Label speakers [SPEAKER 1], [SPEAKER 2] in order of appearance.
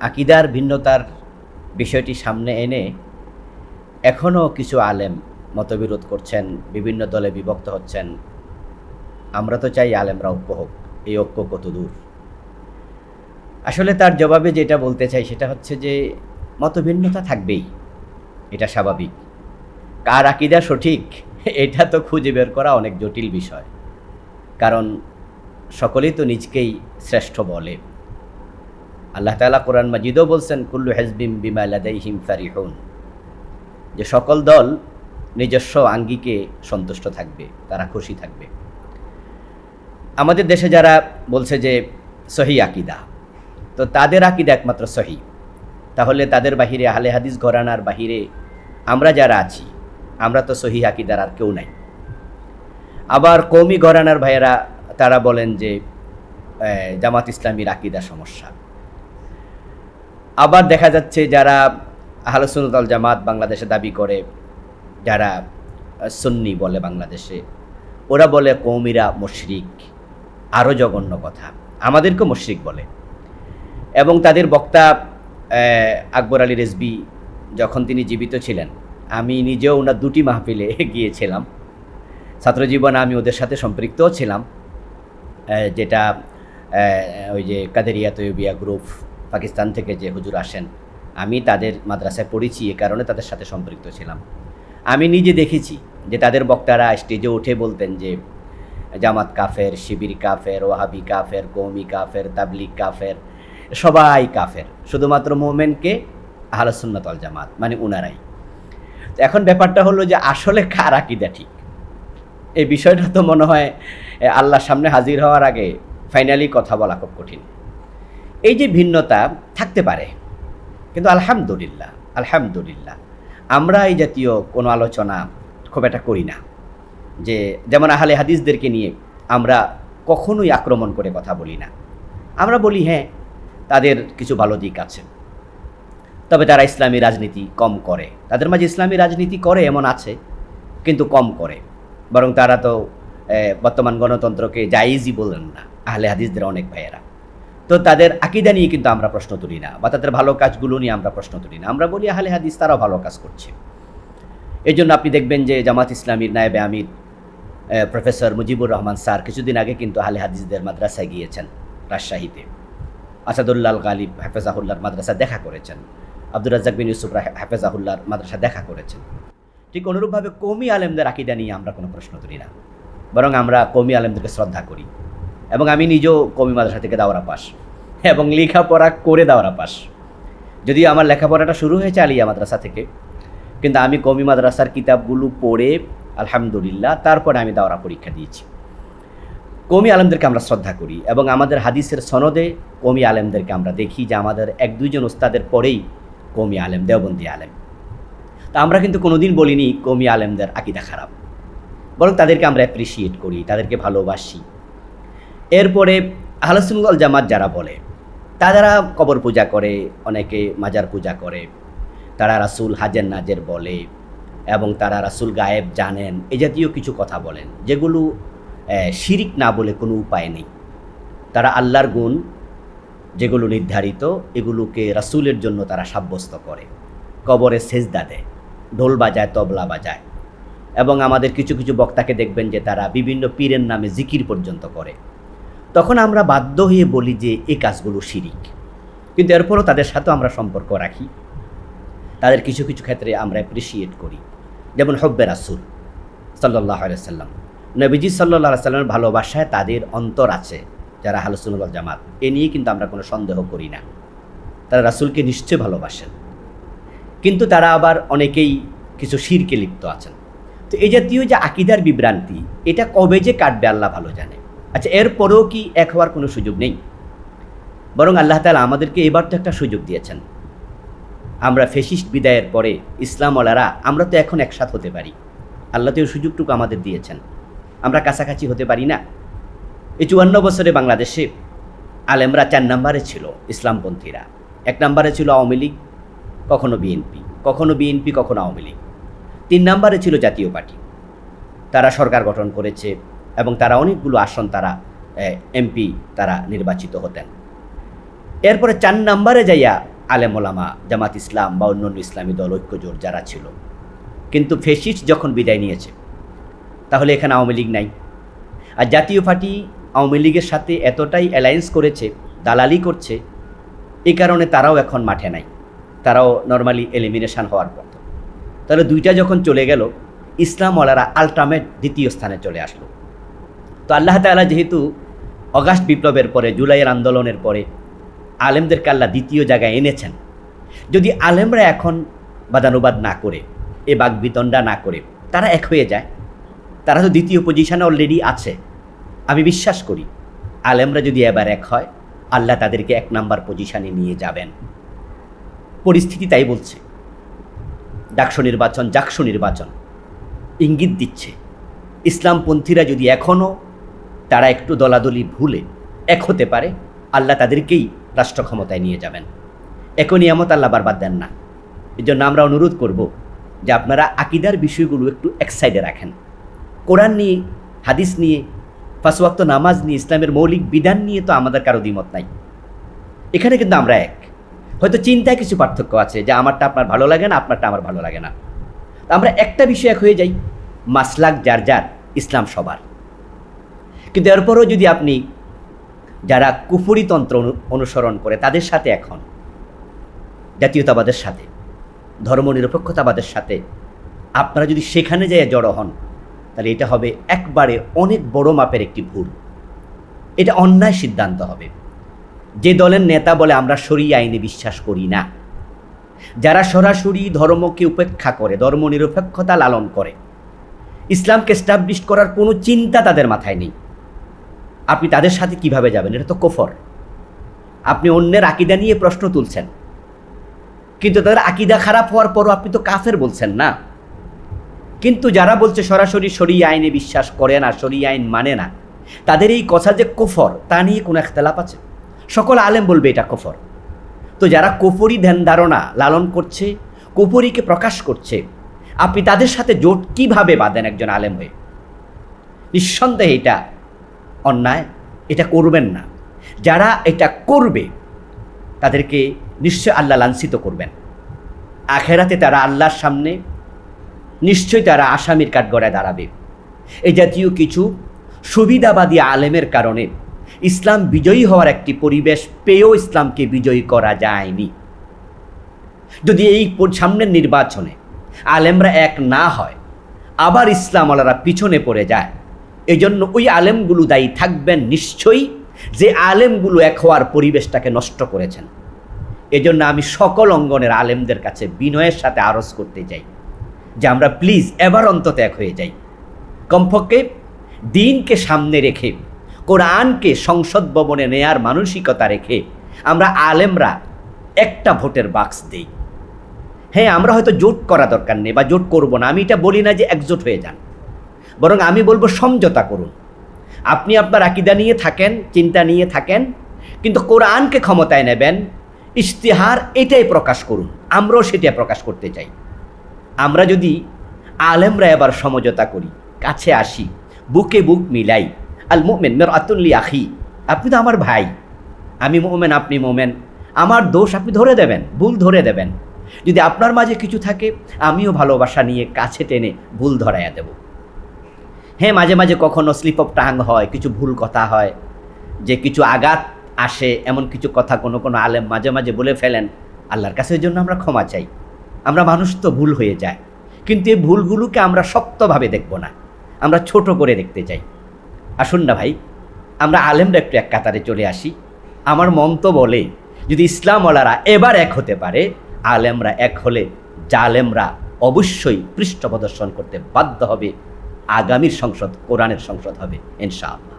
[SPEAKER 1] আকিদার ভিন্নতার বিষয়টি সামনে এনে এখনও কিছু আলেম মতবিরোধ করছেন, বিভিন্ন দলে বিভক্ত হচ্ছেন। আমরা তো চাই আলেমরা ঐক্য হোক, এই ঐক্য কত দূর আসলে তার জবাবে যেটা বলতে চাই সেটা হচ্ছে যে মতভিন্নতা থাকবেই, এটা স্বাভাবিক। কার আকিদা সঠিক, এটা তো খুঁজে বের করা অনেক জটিল বিষয়। কারণ সকলেই তো নিজকেই শ্রেষ্ঠ বলে। আল্লাহ তালা কোরআন মাজিদও বলছেন, কুল্লু হেজবিম বিমা লাদাইহিম ফারিহুন। যে সকল দল নিজস্ব আঙ্গিকে সন্তুষ্ট থাকবে, তারা খুশি থাকবে। আমাদের দেশে যারা বলছে যে সহি আকিদা, তো তাদের আকিদা একমাত্র সহি। তাহলে তাদের বাহিরে আহলে হাদিস ঘরানার বাহিরে আমরা যারা আছি, আমরা তো সহি আকিদার আর কেউ নাই। আবার কৌমি ঘরানার ভাইয়েরা, তারা বলেন যে জামাত ইসলামীর আকিদা সমস্যা। আবার দেখা যাচ্ছে যারা আহলসুনুল জামাত বাংলাদেশে দাবি করে, যারা সুন্নি বলে বাংলাদেশে, ওরা বলে কৌমিরা মুশরিক আরও জঘন্য কথা। আমাদেরকে মুশরিক বলে। এবং তাদের বক্তা আকবর আলী রেজবি যখন তিনি জীবিত ছিলেন, আমি নিজেও ওনার দুটি মাহফিলে গিয়েছিলাম। ছাত্রজীবনে আমি ওদের সাথে সম্পৃক্তও ছিলাম যেটা ওই যে কাদেরিয়া তৈবিয়া গ্রুপ পাকিস্তান থেকে যে হুজুর আসেন, আমি তাদের মাদ্রাসায় পড়েছি, এ কারণে তাদের সাথে সম্পৃক্ত ছিলাম। আমি নিজে দেখেছি যে তাদের বক্তারা স্টেজে উঠে বলতেন যে, জামাত কাফের, শিবির কাফের, ওয়াহাবি কাফের কৌমি কাফের তাবলিক কাফের, সবাই কাফের। শুধুমাত্র মোমেনকে আহলসুন্নত আল জামাত মানে উনারাই। তো এখন ব্যাপারটা হলো যে আসলে কার আকিদা ঠিক? এই বিষয়টা তো মনে হয় আল্লাহর সামনে হাজির হওয়ার আগে ফাইনালি কথা বলা খুব কঠিন। এই যে ভিন্নতা থাকতে পারে, কিন্তু আলহামদুলিল্লাহ আলহামদুলিল্লাহ, আমরা এই জাতীয় কোনো আলোচনা খুব একটা করি না। যে যেমন আহলে হাদিসদেরকে নিয়ে আমরা কখনোই আক্রমণ করে কথা বলি না। আমরা বলি হ্যাঁ তাদের কিছু ভালো দিক আছে, তবে তারা ইসলামী রাজনীতি কম করে। তাদের মাঝে ইসলামী রাজনীতি করে এমন আছে, কিন্তু কম করে। বরং তারা তো বর্তমান গণতন্ত্রকে জাইজই বলেন না। আহলে হাদিসদের অনেক ভাইয়েরা। তো তাদের আকিদা নিয়ে কিন্তু আমরা প্রশ্ন তুলি না, বা তাদের ভালো কাজগুলো নিয়ে আমরা প্রশ্ন তুলি না। আমরা বলি, আহলে হাদিস তারাও ভালো কাজ করছে। এই জন্য আপনি দেখবেন যে জামাত ইসলামীর নায়েবে আমির প্রফেসর মুজিবুর রহমান স্যার কিছুদিন আগে কিন্তু আহলে হাদিসদের মাদ্রাসায় গিয়েছেন রাজশাহীতে। আসাদুল্লাল গালিব হাফেজাহুল্লার মাদ্রাসা দেখা করেছেন। আব্দুর রাজ্জাক বিন ইউসুফ হাফেজাহুল্লার মাদ্রাসা দেখা করেছেন। ঠিক অনুরূপভাবে কৌমি আলেমদের আকিদা নিয়ে আমরা কোনো প্রশ্ন তুলি না। বরং আমরা কৌমি আলেমদেরকে শ্রদ্ধা করি। এবং আমি নিজেও কৌমি মাদ্রাসা থেকে দাওরা পাস। এবং লেখাপড়া করে দাওরা পাস। যদিও আমার লেখাপড়াটা শুরু হয়েছে আলিয়া মাদ্রাসা থেকে, কিন্তু আমি কৌমি মাদ্রাসার কিতাবগুলো পড়ে, আলহামদুলিল্লাহ, তারপরে আমি দাওরা পরীক্ষা দিয়েছি। কমি আলেমদেরকে আমরা শ্রদ্ধা করি এবং আমাদের হাদিসের সনদে কমি আলেমদেরকে আমরা দেখি যে আমাদের এক দুইজন ওস্তাদের পরেই কমি আলেম, দেওবন্দি আলেম। তা আমরা কিন্তু কোনোদিন বলিনি কমি আলেমদের আকিদা খারাপ। বরং তাদেরকে আমরা অ্যাপ্রিসিয়েট করি, তাদেরকে ভালোবাসি। এরপরে আহলসুল জামাত যারা বলে, তারা কবর পূজা করে, অনেকে মাজার পূজা করে। তারা রাসুল হাজের নাজের বলে এবং তারা রাসুল গায়েব জানেন, এ জাতীয় কিছু কথা বলেন, যেগুলো শিরিক না বলে কোনো উপায় নেই। তারা আল্লাহর গুণ যেগুলো নির্ধারিত, এগুলোকে রাসুলের জন্য তারা সাব্যস্ত করে। কবরে সেজদা দেয়, ঢোল বাজায়, তবলা বাজায় এবং আমাদের কিছু কিছু বক্তাকে দেখবেন যে তারা বিভিন্ন পীরের নামে জিকির পর্যন্ত করে। তখন আমরা বাধ্য হয়ে বলি যে এই কাজগুলো শিরিক। কিন্তু এরপরও তাদের সাথেও আমরা সম্পর্ক রাখি। তাদের কিছু কিছু ক্ষেত্রে আমরা অ্যাপ্রিসিয়েট করি। যেমন হব্বে রাসুল সাল্লাহ সাল্লাম। নবীজি সাল্লাহ সাল্লামের ভালোবাসায় তাদের অন্তর আছে, যারা হালসুনুল জামাত। এ নিয়ে কিন্তু আমরা কোনো সন্দেহ করি না। তারা রাসুলকে নিশ্চয় ভালোবাসেন। কিন্তু তারা আবার অনেকেই কিছু শিরকে লিপ্ত আছেন। তো এই জাতীয় যে আকিদার বিভ্রান্তি, এটা কবে যে কাটবে আল্লাহ ভালো জানে। আচ্ছা এরপরেও কি এক হওয়ার কোনো সুযোগ নেই? বরং আল্লাহ তালা আমাদেরকে এবার তো একটা সুযোগ দিয়েছেন। আমরা ফেসিস্ট বিদায়ের পরে ইসলামওয়ালারা, আমরা তো এখন একসাথ হতে পারি। আল্লাহ তো সুযোগটুকু আমাদের দিয়েছেন। আমরা কাছাকাছি হতে পারি না। এই চুয়ান্ন বছরে বাংলাদেশে আলেমরা চার নম্বরে ছিল ইসলামপন্থীরা। এক নম্বরে ছিল আওয়ামী লীগ, কখনো বিএনপি কখনো বিএনপি, কখনো আওয়ামী লীগ। তিন নম্বরে ছিল জাতীয় পার্টি। তারা সরকার গঠন করেছে এবং তারা অনেকগুলো আসন তারা এমপি তারা নির্বাচিত হতেন। এরপরে চার নম্বরে যাইয়া আলেম ওলামা জামাত ইসলাম বা অন্যান্য ইসলামী দল ঐক্যজোট যারা ছিল। কিন্তু ফেসিস্ট যখন বিদায় নিয়েছে, তাহলে এখানে আওয়ামী লীগ নাই। আর জাতীয় পার্টি আওয়ামী লীগের সাথে এতটাই অ্যালায়েন্স করেছে, দালালি করছে এই কারণে তারাও এখন মাঠে নাই। তারাও নর্মালি এলিমিনেশন হওয়ার পথ। তাহলে দুইটা যখন চলে গেল, ইসলামওয়ালারা আলটিমেট দ্বিতীয় স্থানে চলে আসলো। তো আল্লাহ তাআলা যেহেতু অগাস্ট বিপ্লবের পরে, জুলাইয়ের আন্দোলনের পরে আলেমদেরকে আল্লাহ দ্বিতীয় জায়গায় এনেছেন। যদি আলেমরা এখন বাদানুবাদ না করে, এ বাগবিতণ্ডা না করে, তারা এক হয়ে যায়। তারা তো দ্বিতীয় পজিশানে অলরেডি আছে। আমি বিশ্বাস করি, আলেমরা যদি এবার এক হয়, আল্লাহ তাদেরকে এক নাম্বার পজিশানে নিয়ে যাবেন। পরিস্থিতি তাই বলছে। ডাকসু নির্বাচন, জাকসু নির্বাচন। ইঙ্গিত দিচ্ছে। ইসলামপন্থীরা যদি এখনও তারা একটু দলাদলি ভুলে, এক হতে পারে আল্লাহ তাদেরকেই রাষ্ট্র ক্ষমতায় নিয়ে যাবেন। একও নিয়ামত আল্লাহ বারবার দেন না। এই জন্য আমরা অনুরোধ করব যে আপনারা আকিদার বিষয়গুলো একটু এক সাইডে রাখেন। কোরআন নিয়ে, হাদিস নিয়ে ফাঁসওয়াক্ত নামাজ নিয়ে, ইসলামের মৌলিক বিধান নিয়ে তো আমাদের কারও দ্বিমত নাই। এখানে কিন্তু আমরা এক। হয়তো চিন্তায় কিছু পার্থক্য আছে যে আমারটা আপনার ভালো লাগে না, আপনারটা আমার ভালো লাগে না। আমরা একটা বিষয় এক হয়ে যাই, মাসলাক যার যার, ইসলাম সবার। কিন্তু এরপরও যদি আপনি যারা কুফুরিতন্ত্র অনু- অনুসরণ করে তাদের সাথে এখন, জাতীয়তাবাদের সাথে, ধর্মনিরপেক্ষতাবাদের সাথে আপনারা যদি সেখানে যেয়ে জড়ো হন, তাহলে এটা হবে একবারে অনেক বড় মাপের একটি ভুল। এটা অন্যায় সিদ্ধান্ত হবে। যে দলের নেতা বলে আমরা সরিয়ে আইনে বিশ্বাস করি না, যারা সরাসরি ধর্মকে উপেক্ষা করে, ধর্মনিরপেক্ষতা লালন করে, ইসলামকে স্টাবলিশ করার কোনো চিন্তা তাদের মাথায় নেই। আপনি তাদের সাথে কীভাবে যাবেন? এটা তো কোফর। আপনি অন্যের আকিদা নিয়ে প্রশ্ন তুলছেন। কিন্তু তাদের আকিদা খারাপ হওয়ার পরও আপনি তো কাফের বলছেন না। কিন্তু যারা বলছে সরাসরি সরিয়ে আইনে বিশ্বাস করে না সরিয়ে আইন মানে না, তাদের এই কথা যে কোফর, তা নিয়ে কোনো একতলাপ আছে? সকল আলেম বলবে এটা কোফর। তো যারা কোফরি ধ্যান ধারণা লালন করছে, কোফরিকে প্রকাশ করছে, আপনি তাদের সাথে জোট কীভাবে বাঁধেন একজন আলেম হয়ে? নিঃসন্দেহে এটা অন্যায়, এটা করবেন না। যারা এটা করবে, তাদেরকে নিশ্চয় আল্লাহ লাঞ্ছিত করবেন। আখেরাতে তারা আল্লাহর সামনে নিশ্চয়ই তারা আসামির কাঠগড়ায় দাঁড়াবে। এই জাতীয় কিছু সুবিধাবাদী আলেমের কারণে ইসলাম বিজয়ী হওয়ার একটি পরিবেশ পেয়েও ইসলামকে বিজয়ী করা যায়নি। যদি এই সামনের নির্বাচনে আলেমরা এক না হয়, আবার ইসলামওয়ালারা পিছনে পড়ে যায়। এজন্য ওই আলেমগুলো দায়ী থাকবেন নিশ্চয়ই যে আলেমগুলো এক হওয়ার পরিবেশটাকে নষ্ট করেছেন। এজন্য আমি সকল অঙ্গনের আলেমদের কাছে বিনয়ের সাথে আরজ করতে চাই যে আমরা প্লিজ এবার অন্তত এক হয়ে যাই। কমপক্ষে দিনকে সামনে রেখে, কোরআনকে সংসদ ভবনে নেয়ার মানসিকতা রেখে আমরা আলেমরা একটা ভোটের বাক্স দেই। হ্যাঁ আমরা হয়তো জোট করা দরকার নেই বা জোট করব না। আমি এটা বলি না যে একজোট হয়ে যান। বরং আমি বলব সমঝোতা করুন। আপনি আপনার আকিদা নিয়ে থাকেন, চিন্তা নিয়ে থাকেন, কিন্তু কোরআনকে ক্ষমতায় নেবেন, ইশতেহার এটাই প্রকাশ করুন। আমরাও সেটা প্রকাশ করতে চাই। আমরা যদি আলেমরা এবার সমঝোতা করি, কাছে আসি, বুকে বুক মিলাই, আল মোমেন মের আতুল্লি আখি, আপনি তো আমার ভাই, আমি মোমেন, আপনি মোমেন, আমার দোষ আপনি ধরে দেবেন, ভুল ধরে দেবেন। যদি আপনার মাঝে কিছু থাকে, আমিও ভালোবাসা নিয়ে কাছে টেনে ভুল ধরাইয়া দেব। হ্যাঁ মাঝে মাঝে কখনো স্লিপ অফ টাং হয়, কিছু ভুল কথা হয়, যে কিছু আঘাত আসে, এমন কিছু কথা কোনো কোনো আলেম মাঝে মাঝে বলে ফেলেন, আল্লাহর কাছে এর জন্য আমরা ক্ষমা চাই। আমরা মানুষ তো ভুল হয়ে যায়, কিন্তু এই ভুলগুলোকে আমরা শক্তভাবে দেখব না, আমরা ছোট করে দেখতে চাই। আসুন না ভাই, আমরা আলেমরা একটু এক কাতারে চলে আসি। আমার মন তো বলে, যদি ইসলামওয়ালারা এবার এক হতে পারে, আলেমরা এক হলে জালেমরা অবশ্যই পৃষ্ঠ প্রদর্শন করতে বাধ্য হবে। আগামীর সংসদ কোরআনের সংসদ হবে ইনশাআল্লাহ।